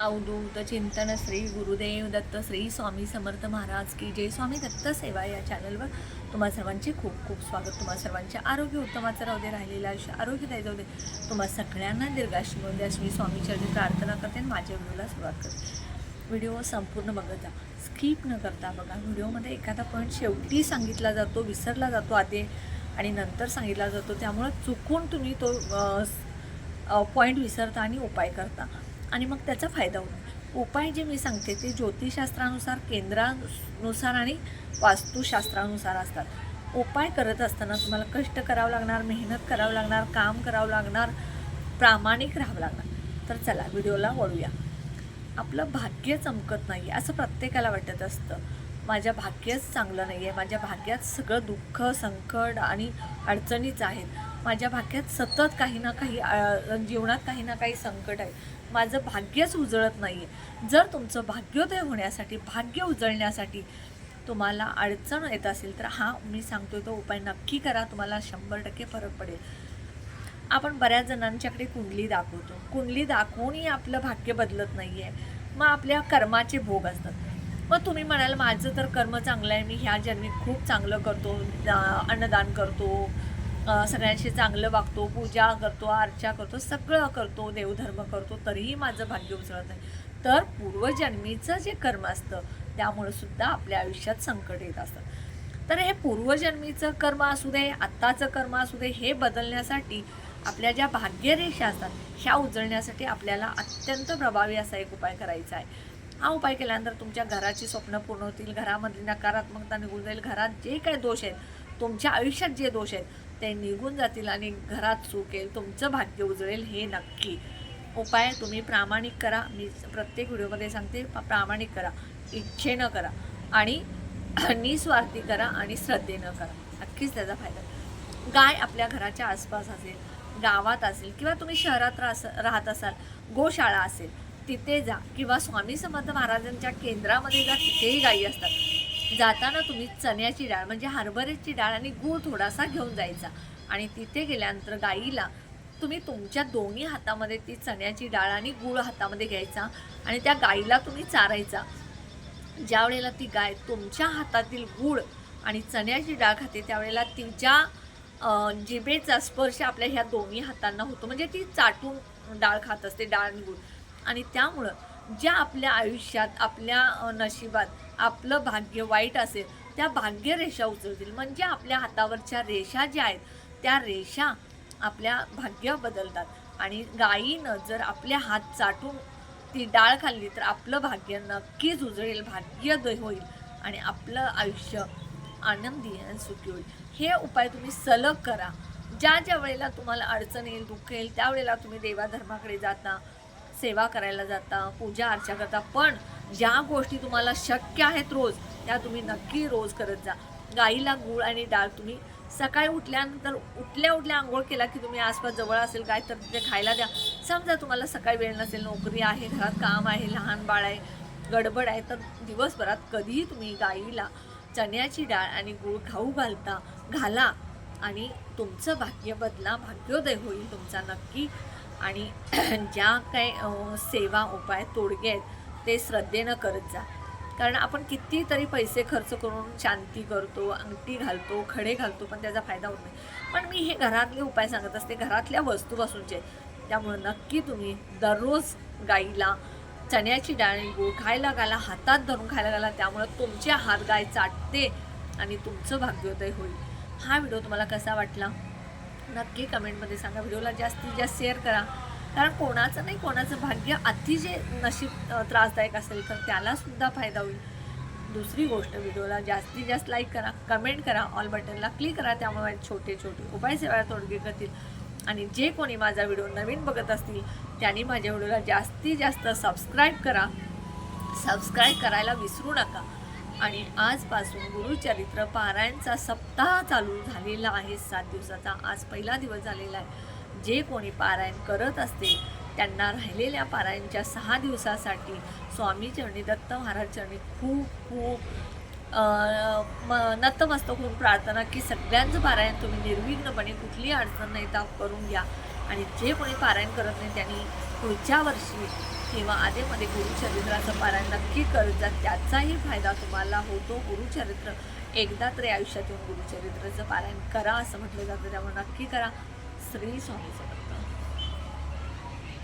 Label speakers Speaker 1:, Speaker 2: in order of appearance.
Speaker 1: अवधूत चिंतन श्री गुरुदेव दत्त श्री स्वामी समर्थ महाराज की जय. स्वामी दत्त सेवा या चॅनलवर तुम्हा सर्वांचे खूप खूप स्वागत. तुम्हा सर्वांचे आरोग्य उत्तमाचं राहू दे राहिलेलं आयुष्य आरोग्यदायी जाऊ दे. तुम्हा सगळ्यांना दीर्घाशी मिळू द्या. मी स्वामीची प्रार्थना करते आणि माझ्या व्हिडिओला सुरुवात करते. व्हिडिओ संपूर्ण बघत जा. स्किप न करता बघा. व्हिडिओमध्ये एखादा पॉईंट शेवटी सांगितला जातो विसरला जातो आधी आणि नंतर सांगितला जातो. त्यामुळं चुकून तुम्ही तो पॉईंट विसरता आणि उपाय करता. आणि मग त्याचा फायदा होतो उपाय जे मी सांगते ते ज्योतिषशास्त्रानुसार केंद्रानुसार आणि वास्तुशास्त्रानुसार असतात. उपाय करत असताना तुम्हाला कष्ट करावं लागणार मेहनत करावं लागणार काम करावं लागणार प्रामाणिक राहावं लागणार. तर चला व्हिडिओला वळूया. आपलं भाग्य चमकत नाही असं प्रत्येकाला वाटत असतं. माझ्या भाग्यच चांगलं नाही आहे माझ्या भाग्यात सगळं दुःख संकट आणि अडचणीच आहेत. माझ्या भाग्यात सतत काही ना काही जीवनात काही ना काही संकट आहे. माझं भाग्यच उजळत नाही आहे जर तुमचं भाग्योदय होण्यासाठी भाग्य उजळण्यासाठी तुम्हाला अडचण येत असेल तर हा मी सांगतोय तो उपाय नक्की करा. तुम्हाला शंभर टक्के फरक पडेल. आपण बऱ्याच जणांच्याकडे कुंडली दाखवतो. कुंडली दाखवूनही आपलं भाग्य बदलत नाही आहे मग आपल्या कर्माचे भोग असतात. मग तुम्ही म्हणाल माझं तर कर्म चांगलं आहे. मी ह्या जन्मी खूप चांगलं करतो. अन्नदान करतो. सगळ्यांशी चांगलं वागतो पूजा करतो अर्चा करतो सगळं करतो देवधर्म करतो तरीही माझं भाग्य उचलत नाही. तर पूर्वजन्मीचं जे कर्म असतं त्यामुळे सुद्धा आपल्या आयुष्यात संकट येत असतं. तर हे पूर्वजन्मीचं कर्म असू दे आत्ताचं कर्म असू दे हे बदलण्यासाठी आपल्या ज्या भाग्यरेषा असतात ह्या उजळण्यासाठी आपल्याला अत्यंत प्रभावी असा एक उपाय करायचा आहे. हा उपाय केल्यानंतर तुमच्या घराची स्वप्न पूर्ण होतील घरामधली नकारात्मकता निघून जाईल घरात जे काही दोष आहेत तुमच्या आयुष्यात जे दोष आहेत ते निघून जातील आणि घरात सुख येईल. तुमचं भाग्य उजळेल हे नक्की. उपाय तुम्ही प्रामाणिक करा. मी प्रत्येक व्हिडिओमध्ये सांगते प्रामाणिक करा. इच्छेनं करा. आणि निस्वार्थी करा आणि श्रद्धेनं करा. नक्कीच त्याचा फायदा गाय आपल्या घराच्या आसपास असेल गावात असेल किंवा तुम्ही शहरात रास राहत असाल गोशाळा असेल तिथे जा. किंवा स्वामी समर्थ महाराजांच्या केंद्रामध्ये जा तिथेही गायी असतात. जाताना तुम्ही चण्याची डाळ म्हणजे हरभऱ्याची डाळ आणि गूळ थोडासा घेऊन जायचा. आणि तिथे गेल्यानंतर गाईला तुम्ही तुमच्या दोन्ही हातामध्ये ती चण्याची डाळ आणि गूळ हातामध्ये घ्यायचा आणि त्या गाईला तुम्ही चारायचा. ज्या वेळेला ती गाय तुमच्या हातातील गूळ आणि चण्याची डाळ खाते त्यावेळेला तिच्या जिभेचा स्पर्श आपल्या ह्या दोन्ही हातांना होतो. म्हणजे ती चाटून डाळ खात असते डाळ आणि गूळ. आणि त्यामुळं ज्या आपल्या आयुष्यात आपल्या नशिबात आपलं भाग्य वाईट असेल त्या भाग्यरेषा उचलतील. म्हणजे आपल्या हातावरच्या रेषा ज्या आहेत त्या रेषा आपल्या भाग्य बदलतात. आणि गायीनं जर आपल्या हात चाटून ती डाळ खाल्ली तर आपलं भाग्य नक्कीच उजळेल भाग्योदय होईल आणि आपलं आयुष्य आनंदी आणि सुखी होईल. हे उपाय तुम्ही सलग करा. ज्या ज्या वेळेला तुम्हाला अडचण येईल दुःख येईल त्यावेळेला तुम्ही देवाधर्माकडे जाता. सेवा करायला जाता पूजा अर्चा करता पण ज्या गोष्टी तुम्हाला शक्य आहेत रोज त्या तुम्ही नक्की रोज करत जा. गाईला गूळ आणि डाळ तुम्ही सकाळी उठल्यानंतर उठल्या उठल्या आंघोळ केला की तुम्ही आसपास जवळ असेल काय तर तिथे खायला द्या. समजा तुम्हाला सकाळी वेळ नसेल नोकरी आहे घरात काम आहे लहान बाळ आहे गडबड आहे तर दिवसभरात कधीही तुम्ही गाईला चण्याची डाळ आणि गूळ खाऊ घालता घाला आणि तुमचं भाग्य बदला भाग्योदय होईल तुमचा नक्की. आणि ज्या काही सेवा उपाय तोडगे आहेत ते श्रद्धेनं करत जा. कारण आपण कितीतरी पैसे खर्च करून शांती करतो अंगठी घालतो खडे घालतो पण त्याचा फायदा होत नाही. पण मी हे घरातले उपाय सांगत असते घरातल्या वस्तूपासूनचे. त्यामुळे नक्की तुम्ही दररोज गाईला चण्याची डाळ गूळ खायला घाला हातात धरून खायला घाला त्यामुळं तुमचे हात गाय चाटते आणि तुमचं भाग्योदय होईल. हा व्हिडिओ तुम्हाला कसा वाटला? नक्की कमेंटमध्ये सांगा. व्हिडिओला जास्तीत जास्त शेअर करा. कारण कोणाचं नाही कोणाचं भाग्य अति जे नशीब त्रासदायक असेल तर त्यालासुद्धा फायदा होईल. दुसरी गोष्ट व्हिडिओला जास्तीत जास्त लाईक करा कमेंट करा ऑल बटनला क्लिक करा त्यामुळे छोटे छोटे उपाय सेवा तोडगे करतील. आणि जे कोणी माझा व्हिडिओ नवीन बघत असतील त्यांनी माझ्या व्हिडिओला जास्तीत जास्त सबस्क्राईब करा. सबस्क्राईब करायला विसरू नका. आणि आजपासून गुरुचरित्र पारायणचा सप्ताह चालू झालेला आहे. सात दिवसाचा आज पहिला दिवस झालेला आहे. जे कोणी पारायण करत असते त्यांना राहिलेल्या पारायणच्या सहा दिवसासाठी स्वामी चरणी दत्त महाराज चरणी खूप खूप म नतमस्तक होऊन प्रार्थना की सगळ्यांचं पारायण तुम्ही निर्विघ्नपणे कुठलीही अडचण नाही ताप करून घ्या. आणि जे कोणी पारायण करत नाही त्यांनी पुढच्या वर्षी किंवा आधेमध्ये गुरुचरित्राचं पारायण नक्की करत जा. त्याचाही फायदा तुम्हाला होतो. गुरुचरित्र एकदा तरी आयुष्यात येऊन गुरुचरित्राचं पारायण करा असं म्हटलं जातं. त्यामुळे नक्की करा. श्री स्वामी